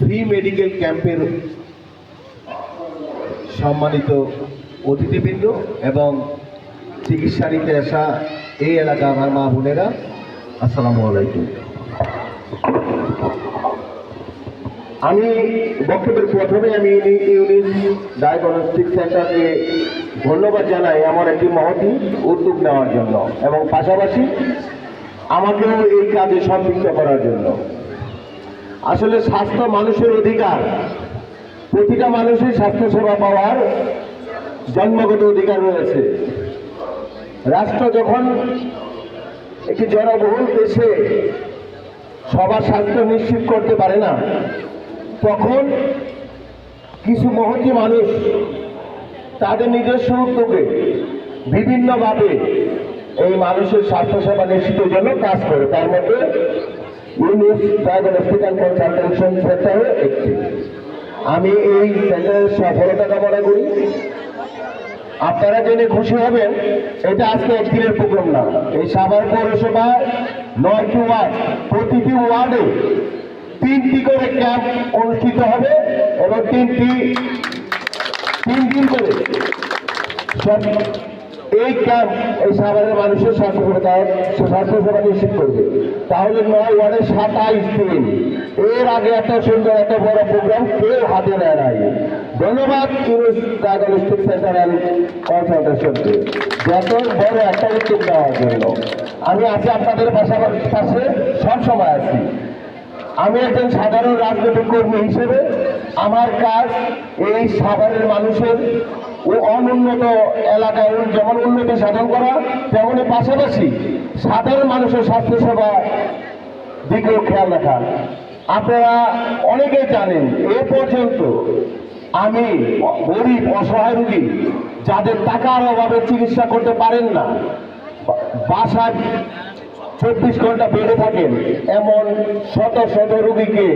Free medical ক্যাম্পের সম্মানিত অতিথিবৃন্দ এবং চিকিৎসা নিতে আসা এই এলাকা আমার মা বোনেরা, আসসালামু আলাইকুম। আমি বক্তব্যের প্রথমে আমি ইউনিট ডায়াগনস্টিক সেন্টারকে ধন্যবাদ জানাই আমার একটি মহতি উদ্যোগ নেওয়ার জন্য এবং পাশাপাশি আমাকেও এই কাজে সম্পৃক্ত করার জন্য। আসলে স্বাস্থ্য মানুষের অধিকার। প্রতিটা মানুষের স্বাস্থ্যসেবা পাওয়ার জন্মগত অধিকার রয়েছে। রাষ্ট্র যখন একটি জনবহুল দেশে সবার স্বাস্থ্য নিশ্চিত করতে পারে না, তখন কিছু মহতি মানুষ তাদের নিজস্ব উদ্যোগে বিভিন্নভাবে এই মানুষের স্বাস্থ্যসেবা নিশ্চিতের জন্য কাজ করে। তার মধ্যে ইউনিস ডায়াগনস্টিক অ্যান্ড কনসালটেশন সেন্টারও একটি। আমি এই সেন্টারের সফলতা কামনা করি। আপনারা জেনে খুশি হবেন, এটা আজকে একদিনের প্রোগ্রাম না। এই সাভার পৌরসভা নয়টি ওয়ার্ড, প্রতিটি ওয়ার্ডে তিনটি করে ক্যাম্প অনুষ্ঠিত হবে এবং তিনটি তিন দিন করে সব এই ক্যাম্প এই সাভারের মানুষের স্বাস্থ্যসেবা স্বাস্থ্যসেবা নিশ্চিত করবে। তাহলে নয় ওয়ার্ডে সাতাইশ দিন। এর আগে এত সুন্দর, এত বড় প্রোগ্রাম কেউ হাতে নেয় নাই। ধন্যবাদ যত বড় একটা উদ্যোগ নেওয়ার জন্য। আমি আছি আপনাদের পাশাপাশি পাশে সবসময় আছি। আমি একজন সাধারণ রাজনৈতিক কর্মী হিসেবে আমার কাজ এই সাভারের মানুষের ও অনুন্নত এলাকায় যেমন উন্নতি সাধন করা, তেমনি পাশাপাশি সাধারণ মানুষের স্বাস্থ্যসেবা দিকেও খেয়াল রাখা। আপনারা অনেকেই জানেন, এ পর্যন্ত আমি গরিব, অসহায় রুগী, যাদের টাকার অভাবে চিকিৎসা করতে পারেন না বাসায় চব্বিশ ঘণ্টা বেড়ে থাকেন, এমন শত শত রুগীকে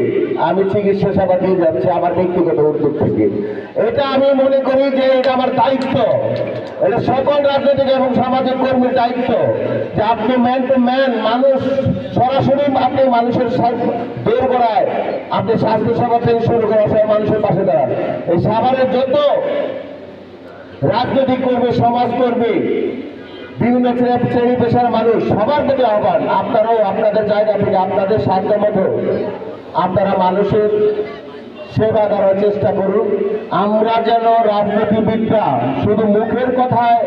আমি চিকিৎসা সেবা দিয়ে যাচ্ছি আমার ব্যক্তিগত উদ্যোগ থেকে। এটা আমি মনে করি যে এটা আমার দায়িত্ব। এটা সকল রাজনৈতিক এবং সামাজিক কর্মীর দায়িত্ব যে আপনি ম্যান টু ম্যান মানুষ, সরাসরি আপনি মানুষের বের করায় আপনি স্বাস্থ্য সেবা থেকে শুরু করা সব মানুষের পাশে দাঁড়ান। এই সাভারের যত রাজনৈতিক কর্মী, সমাজকর্মী, বিভিন্ন শ্রেণি পেশার মানুষ, সবার প্রতি আহ্বান, আপনারাও আপনাদের জায়গা থেকে, আপনাদের সাধ্য মতো আপনারা মানুষের সেবা করার চেষ্টা করুন। আমরা যেন রাজনীতিবিদরা শুধু মুখের কথায়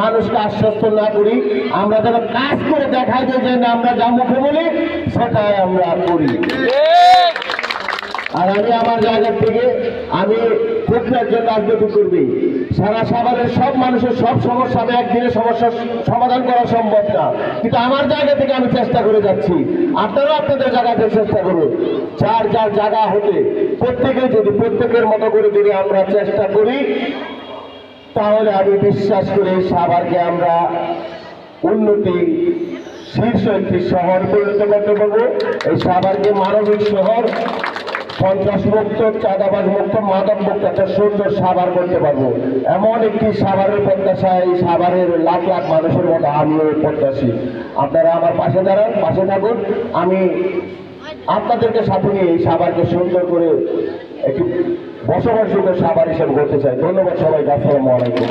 মানুষকে আশ্বস্ত না করি, আমরা যেন কাজ করে দেখাই যে আমরা যা মুখে বলি, সেটাই আমরা করি। আর আমি আমার জায়গা থেকে আমি খুব একজন রাজনৈতিক কর্মী সারা সাভারের সব মানুষের সব সমস্যা আমি একদিনে সমস্যার সমাধান করা সম্ভব না। কিন্তু আমার জায়গা থেকে আমি চেষ্টা করে যাচ্ছি। আপনারাও আপনাদের জায়গাতে চেষ্টা করুন। যার যার জায়গা হতে প্রত্যেকে যদি প্রত্যেকের মতো করে যদি আমরা চেষ্টা করি, তাহলে আমি বিশ্বাস করি সাভারকে আমরা উন্নতি শীর্ষ একটি শহর পরিণত করতে পারব। এই সাভারকে মানবিক শহর সন্ত্রাস মুক্ত চাঁদাবাজ মুক্ত, মাদক মুক্ত, একটা সুন্দর সাভার করতে পারব। এমন একটি সাভারের প্রত্যাশা, এই সাভারের লাখ লাখ মানুষের মতো আমিও প্রত্যাশী। আপনারা আমার পাশে দাঁড়ান, পাশে থাকুন। আমি আপনাদেরকে সাথে নিয়ে এই সাভারকে সুন্দর করে একটি বসবাসযোগ্য সাভার হিসেবে করতে চাই। ধন্যবাদ সবাইকে, আসসালামু আলাইকুম।